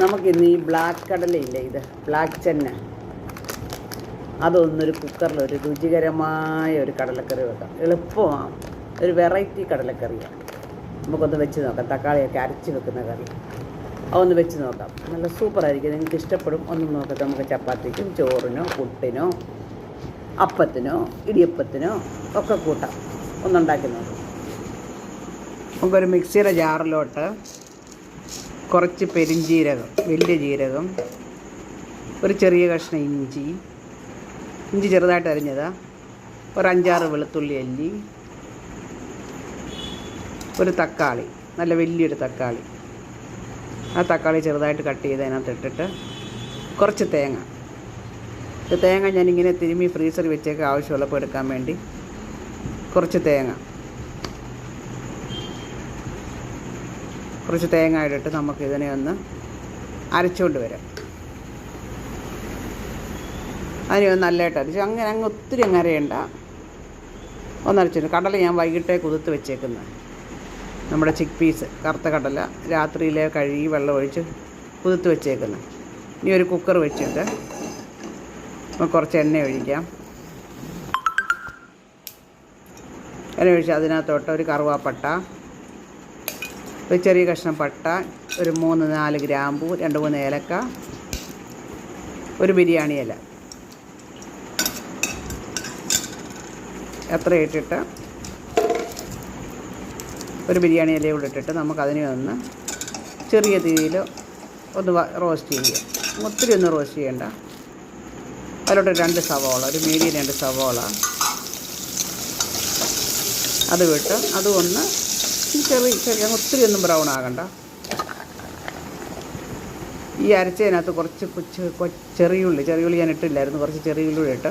നമുക്കിന്ന് ഈ ബ്ലാക്ക് കടലയില്ലേ ഇത്? ബ്ലാക്ക് ചെന്ന. അതൊന്നൊരു കുക്കറിൽ ഒരു രുചികരമായ ഒരു കടലക്കറി വെക്കാം. എളുപ്പമാണ്. ഒരു വെറൈറ്റി കടലക്കറിയാണ്. നമുക്കൊന്ന് വെച്ച് നോക്കാം. തക്കാളിയൊക്കെ അരച്ച് വെക്കുന്ന കറി. അതൊന്ന് വെച്ച് നോക്കാം. നല്ല സൂപ്പറായിരിക്കും. നിങ്ങൾക്ക് ഇഷ്ടപ്പെടും. ഒന്നും നോക്കട്ടെ. നമുക്ക് ചപ്പാത്തിക്കും ചോറിനോ പുട്ടിനോ അപ്പത്തിനോ ഇടിയപ്പത്തിനോ ഒക്കെ കൂട്ടാം. ഒന്നുണ്ടാക്കി നോക്കാം. നമുക്കൊരു മിക്സിയുടെ ജാറിലോട്ട് കുറച്ച് പെരിഞ്ജീരകം വലിയ ജീരകം ഒരു ചെറിയ കഷ്ണം ഇഞ്ചി. ഇഞ്ചി ചെറുതായിട്ട് അരിഞ്ഞതാ. ഒരു അഞ്ചാറ് വെളുത്തുള്ളി അല്ലി. ഒരു തക്കാളി നല്ല വലിയൊരു തക്കാളി. ആ തക്കാളി ചെറുതായിട്ട് കട്ട് ചെയ്ത് അതിനകത്ത് ഇട്ടിട്ട് കുറച്ച് തേങ്ങ. തേങ്ങ ഞാനിങ്ങനെ തിരുമ്മി ഫ്രീസറിൽ വെച്ചേക്ക് ആവശ്യമുള്ളപ്പോൾ എടുക്കാൻ വേണ്ടി കുറച്ച് തേങ്ങ. കുറച്ച് തേങ്ങ ഇട്ടിട്ട് നമുക്ക് ഇതിനെ ഒന്ന് അരച്ചുകൊണ്ട് വരാം. അതിനെ ഒന്ന് നല്ലതായിട്ട് അരച്ച് അങ്ങനെ അങ്ങ് ഒത്തിരി അങ്ങ് അരയണ്ട. ഒന്നരച്ചിട്ട് കടല ഞാൻ വൈകിട്ടേ കുതിർത്ത് വെച്ചേക്കുന്നത് നമ്മുടെ ചിക്ക് പീസ് കറുത്ത കടല രാത്രിയിലെ കഴുകി വെള്ളം ഒഴിച്ച് കുതിർത്ത് വെച്ചേക്കുന്നത് ഇനി ഒരു കുക്കർ വെച്ചിട്ട് നമുക്ക് കുറച്ച് എണ്ണ ഒഴിക്കാം. എണ്ണ ഒഴിച്ച് അതിനകത്തോട്ട് ഒരു കറുവാപ്പട്ട ഒരു ചെറിയ കഷ്ണം പട്ട ഒരു മൂന്ന് നാല് ഗ്രാമ്പൂ രണ്ട് മൂന്ന് ഏലക്ക ഒരു ബിരിയാണി ഇല. എത്ര ഇട്ടിട്ട് ഒരു ബിരിയാണി ഇല കൂടെ ഇട്ടിട്ട് നമുക്കതിനെ ഒന്ന് ചെറിയ തീയിൽ ഒന്ന് റോസ്റ്റ് ചെയ്യുക. ഒത്തിരി ഒന്ന് റോസ്റ്റ് ചെയ്യണ്ട. അതിലോട്ട് രണ്ട് സവോള ഒരു മീഡിയം രണ്ട് സവോള. അത് വിട്ട് അതും ഒന്ന് ചെറിയ ചെറിയ ഒത്തിരി ഒന്നും ബ്രൗൺ ആകണ്ട. ഈ അരച്ചതിനകത്ത് കുറച്ച് കൊച്ച് ചെറിയുള്ളി ചെറിയുള്ളി ഞാൻ ഇട്ടില്ലായിരുന്നു കുറച്ച് ചെറിയുള്ളി ഇട്ട്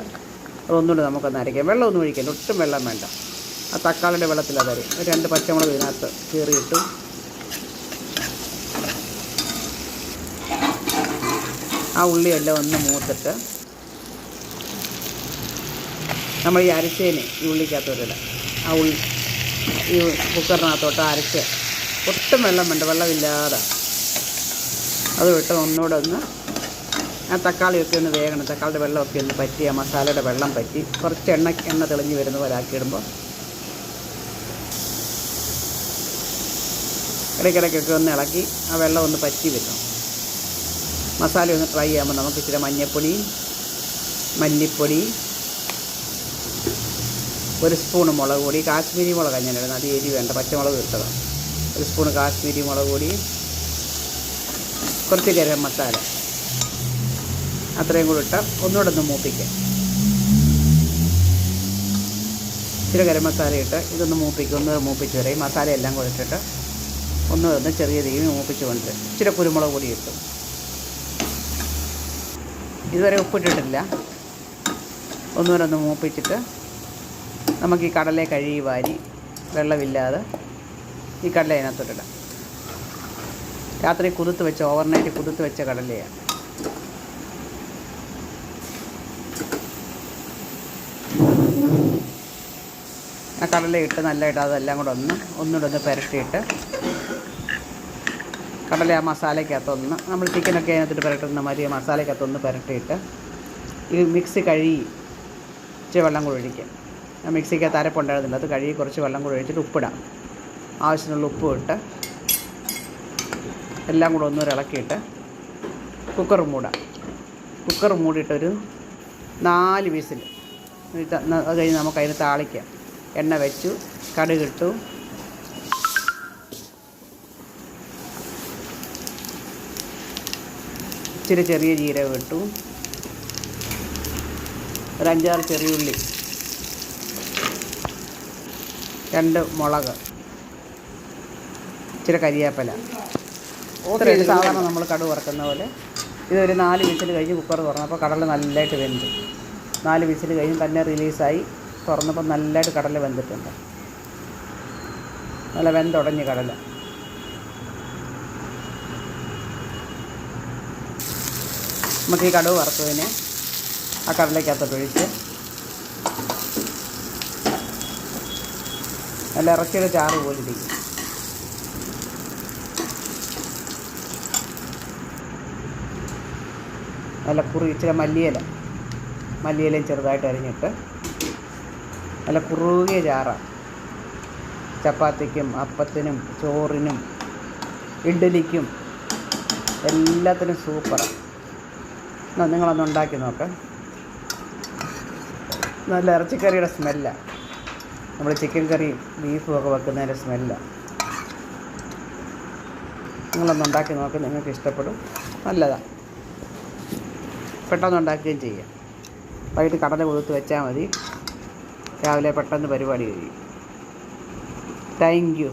അതൊന്നുകൂടി നമുക്കൊന്ന് അരയ്ക്കാം. വെള്ളമൊന്നും ഒഴിക്കണ്ട ഒട്ടും വെള്ളം വേണ്ട. ആ തക്കാളിയുടെ വെള്ളത്തിൽ അതറി ഒരു രണ്ട് പച്ചമുളക് ഇതിനകത്ത് കീറിയിട്ടു. ആ ഉള്ളിയെല്ലാം ഒന്ന് മൂത്തിട്ട് നമ്മൾ ഈ അരച്ചേനെ ഈ ഉള്ളിക്കകത്തോട്ടിടാം ആ ഉള്ളി ഈ കുക്കറിനകത്തോട്ട് അരച്ച് ഒട്ടും വെള്ളം വേണ്ട വെള്ളമില്ലാതെ. അത് വിട്ട് ഒന്നുകൂടെ ഒന്ന് ആ തക്കാളിയൊക്കെ ഒന്ന് വേഗണം തക്കാളിയുടെ വെള്ളമൊക്കെ ഒന്ന് പറ്റി ആ മസാലയുടെ വെള്ളം പറ്റി കുറച്ച് എണ്ണ എണ്ണ തെളിഞ്ഞ് വരുന്ന പോലെ ആക്കിയിടുമ്പോൾ ഇടയ്ക്കിടയ്ക്കൊക്കെ ഒന്ന് ഇളക്കി ആ വെള്ളം ഒന്ന് പറ്റി വരും. മസാല ഒന്ന് ട്രൈ ചെയ്യുമ്പോൾ നമുക്ക് ഇച്ചിരി മഞ്ഞൾപ്പൊടി മല്ലിപ്പൊടി ഒരു സ്പൂണ് മുളക് പൊടി കാശ്മീരി മുളകാണ് ഞാൻ ഇടുന്നത്. അത് എരി വേണ്ട പച്ചമുളക് ഇട്ടതാണ് ഒരു സ്പൂണ് കാശ്മീരി മുളക് പൊടി കുറച്ച് ഗരം മസാല. അത്രയും കൂടി ഇട്ട് ഒന്നുകൂടെ ഒന്ന് മൂപ്പിക്കാം. ഇച്ചിരി ഗരം മസാല ഇട്ട് ഇതൊന്ന് മൂപ്പിക്കും. ഒന്ന് മൂപ്പിച്ച് വരെയും മസാല എല്ലാം കൂടെ ഇട്ടിട്ട് ഒന്ന് ഒന്ന് ചെറിയ രീതിയിൽ മൂപ്പിച്ച് കൊണ്ടുവരും ഇച്ചിരി കുരുമുളക് പൊടി ഇട്ടു. ഇതുവരെ ഉപ്പിട്ടിട്ടില്ല. ഒന്നുകൂടെ ഒന്ന് മൂപ്പിച്ചിട്ട് നമുക്ക് ഈ കടല കഴുകി വാരി വെള്ളമില്ലാതെ ഈ കടല അതിനകത്തോട്ടിടാം. രാത്രി കുതിർത്ത് വെച്ച ഓവർനൈറ്റ് കുതിർത്ത് വെച്ച കടലയാണ് ആ കടല ഇട്ട് നല്ലതായിട്ട് അതെല്ലാം കൂടെ ഒന്ന് ഒന്നുകൂടെ ഒന്ന് പുരട്ടിയിട്ട് കടല ആ മസാലയ്ക്കകത്തൊന്ന് നമ്മൾ ചിക്കനൊക്കെ അതിനകത്തിട്ട് പുരട്ടുന്ന മാതിരി മസാലയ്ക്കകത്തൊന്ന് പുരട്ടിയിട്ട് ഈ മിക്സി കഴുകി ഇച്ചിരി വെള്ളം കൂടി ഒഴിക്കാം. മിക്സിക്കകത്ത് അരപ്പുണ്ടായിരുന്നില്ല. അത് കഴുകി കുറച്ച് വെള്ളം കൂടി ഒഴിച്ചിട്ട് ഉപ്പിടാം. ആവശ്യത്തിനുള്ള ഉപ്പ് ഇട്ട് എല്ലാം കൂടെ ഒന്നും ഇളക്കിയിട്ട് കുക്കർ മൂടാം. കുക്കർ മൂടിയിട്ടൊരു നാല് വിസിൽ അത് കഴിഞ്ഞ് നമുക്ക് അതിന് താളിക്കാം. എണ്ണ വെച്ചു കടുകിട്ടു ഇച്ചിരി ചെറിയ ജീരകം ഇട്ടു. ഒരു അഞ്ചാറ് ചെറിയുള്ളി രണ്ട് മുളക്. ഇച്ചിരി കരിയാപ്പല. ഇത്രയും സാധാരണ നമ്മൾ കടു വറക്കുന്ന പോലെ. ഇതൊരു നാല് വിസിൽ കഴിഞ്ഞ് കുക്കർ തുറന്നപ്പോൾ കടല നല്ലതായിട്ട് വെന്തു. നാല് വിസിൽ കഴിഞ്ഞ് തന്നെ റിലീസായി. തുറന്നപ്പോൾ നല്ലതായിട്ട് കടല വെന്തിട്ടുണ്ട്. നല്ല വെന്തുടഞ്ഞ് കടല. നമുക്ക് ഈ കടുവ് വറുത്തതിന് ആ കടലയ്ക്കകത്തോട്ട് ഒഴിച്ച് നല്ല ഇറച്ചിയുടെ ചാറ് പോലെ ഇരിക്കും. നല്ല കുറി ഇച്ചിരി മല്ലിയില. മല്ലിയിലയും ചെറുതായിട്ട് അരിഞ്ഞിട്ട് നല്ല കുറുകിയ ചാറാണ് ചപ്പാത്തിക്കും അപ്പത്തിനും ചോറിനും ഇഡ്ഡലിക്കും എല്ലാത്തിനും സൂപ്പറാണ് എന്നാ നിങ്ങളൊന്ന് ഉണ്ടാക്കി നോക്കാം. നല്ല ഇറച്ചിക്കറിയുടെ സ്മെല്ലാണ് നമ്മൾ ചിക്കൻ കറിയും ബീഫും ഒക്കെ വെക്കുന്നതിന്റെ സ്മെല്ലാണ് നിങ്ങളൊന്ന് ഉണ്ടാക്കി നോക്ക് നിങ്ങൾക്ക് ഇഷ്ടപ്പെടും. നല്ലതാണ് പെട്ടെന്ന് ഉണ്ടാക്കുകയും ചെയ്യാം. വൈകിട്ട് കടല കൊടുത്ത് വെച്ചാൽ മതി. രാവിലെ പെട്ടെന്ന് പരിപാടി കഴിയും. Thank you